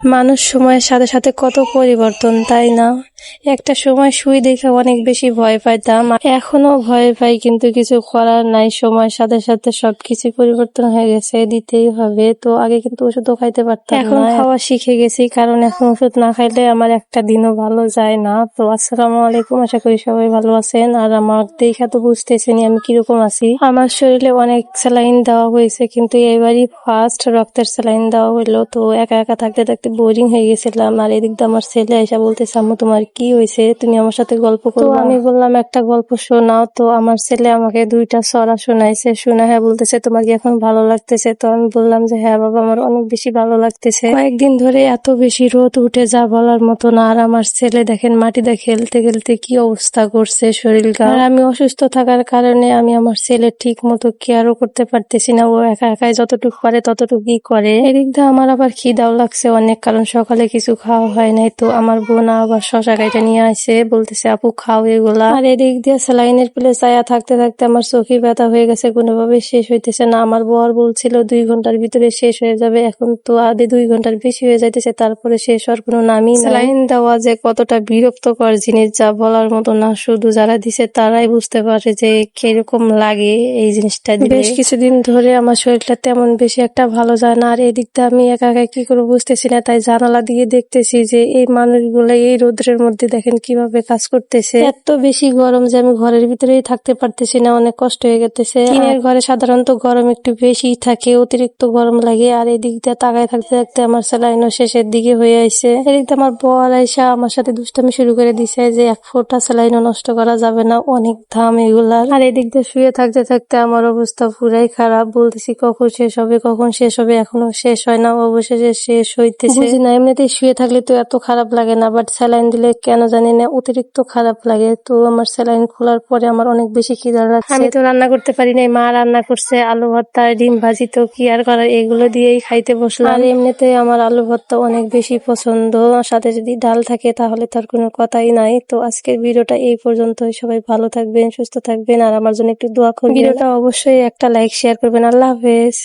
মানুষ সময়ের সাথে সাথে কত পরিবর্তন তাই না? একটা সময় শুই দেখে অনেক বেশি ভয় পাইতাম। এখনও ভয় পাই কিন্তু কিছু করার নাই। সময়ের সাথে সাথে সবকিছু পরিবর্তন হয়ে গেছে দিতেই হবে। তো আগে কিন্তু ওষুধও খাইতে পারতাম এখন খাওয়া শিখে গেছি কারণ এখন ওষুধ না খাইলে আমার একটা দিনও ভালো যায় না। তো আসসালামু আলাইকুম আশা করি সবাই ভালো আছেন। আর আমার দেখা তো বুঝতেছেনি আমি কীরকম আছি। আমার শরীরে অনেক স্যালাইন দেওয়া হয়েছে কিন্তু এবারই ফার্স্ট রক্তের স্যালাইন দেওয়া হইল তো একা একা থাকতে থাকতে বোরিং হয়ে গেছিলাম। আর এদিক দিয়ে আমার ছেলে এসে বলতেছে আম্মু তোমার কি হয়েছে? তুমি আমার সাথে গল্প করো আমি বললাম একটা গল্প শোনাও তো। আমার ছেলে আমাকে দুইটা সরা শোনাইছে। শোনা হ্যাঁ বলতেছে তোমার কি এখন ভালো লাগতেছে। তো আমি বললাম যে হ্যাঁ বাবা আমার অনেক বেশি ভালো লাগতেছে। কয়েকদিন ধরে এত বেশি রোদ উঠে যা বলার মতো না। আর আমার ছেলে দেখেন মাটিতে খেলতে খেলতে কি অবস্থা করছে শরীর আর আমি অসুস্থ থাকার কারণে আমি আমার ছেলে ঠিক মতো কেয়ারও করতে পারতেছি না। ও একা একাই যতটুকু পারে ততটুকুই করে। এদিক দিয়ে আমার আবার খিদাও লাগছে অনেক কারণ সকালে কিছু খাওয়া হয় নাই। তো আমার বোন আবার শশা কাইটা নিয়ে আসে বলতেছে আপু খাও এগুলা। আর এদিক দিয়ে স্যালাইনের প্লে চায়া থাকতে থাকতে আমার চোখে ব্যথা হয়ে গেছে কোনোভাবে শেষ হইতেছে না। আমার বর বলছিল দুই ঘণ্টার ভিতরে শেষ হয়ে যাবে এখন তো আধে দুই ঘণ্টার বেশি হয়ে যাইতেছে তারপরে শেষ হওয়ার কোনো নামই স্যালাইন দেওয়া যে কতটা বিরক্তকর জিনিস যা বলার মতো না শুধু যারা দিছে তারাই বুঝতে পারে যে কীরকম লাগে এই জিনিসটা বেশ কিছুদিন ধরে আমার শরীরটা তেমন বেশি একটা ভালো যায় না আর এদিকটা আমি একা একা কি করে বুঝতেছি না। তাই জানালা দিয়ে দেখতেছি যে এই মানুষগুলো এই রোদ্রের মধ্যে দেখেন কীভাবে কাজ করতেছে। এত বেশি গরম যে আমি ঘরের ভিতরেই থাকতে পারতেছি না অনেক কষ্ট হয়ে গেতেছে। টিনের ঘরে সাধারণত গরম একটু বেশি থাকে অতিরিক্ত গরম লাগে আর এদিক দিয়ে তাকায় থাকতে থাকতে আমার স্যালাইনও শেষের দিকে হয়ে আইছে। এদিক দিয়ে আমার বর আইসা আমার সাথে দুষ্টামি শুরু করে দিছে যে এক ফোঁটা স্যালাইনও নষ্ট করা যাবে না অনেক দাম এগুলার আর এদিক দিয়ে শুয়ে থাকতে থাকতে আমার অবস্থা পুরাই খারাপ বলতেছি কখন শেষ হবে কখন শেষ হবে এখনও শেষ হয় না অবশেষে শেষ হইতেছে। বুঝি না এমনিতেই শুয়ে থাকলে তো এত খারাপ লাগে না বাট স্যালাইন দিলে কেন জানি না অতিরিক্ত খারাপ লাগে। তো আমার স্যালাইন খোলার পরে আমার অনেক বেশি খিদা লাগছে। আমি তো রান্না করতে পারি নাই মা রান্না করছে আলু ভর্তা ডিম ভাজি তো কি আর করার এগুলো দিয়েই খাইতে বসলাম। আর এমনিতে আমার আলু ভর্তা অনেক বেশি পছন্দ। সাথে যদি ডাল থাকে তাহলে তার কোনো কথাই নাই। তো আজকের ভিডিওটা এই পর্যন্ত সবাই ভালো থাকবেন সুস্থ থাকবেন। আর আমার জন্য একটু দোয়া করবেন। ভিডিওটা অবশ্যই একটা লাইক শেয়ার করবেন। আল্লাহ হাফেজ।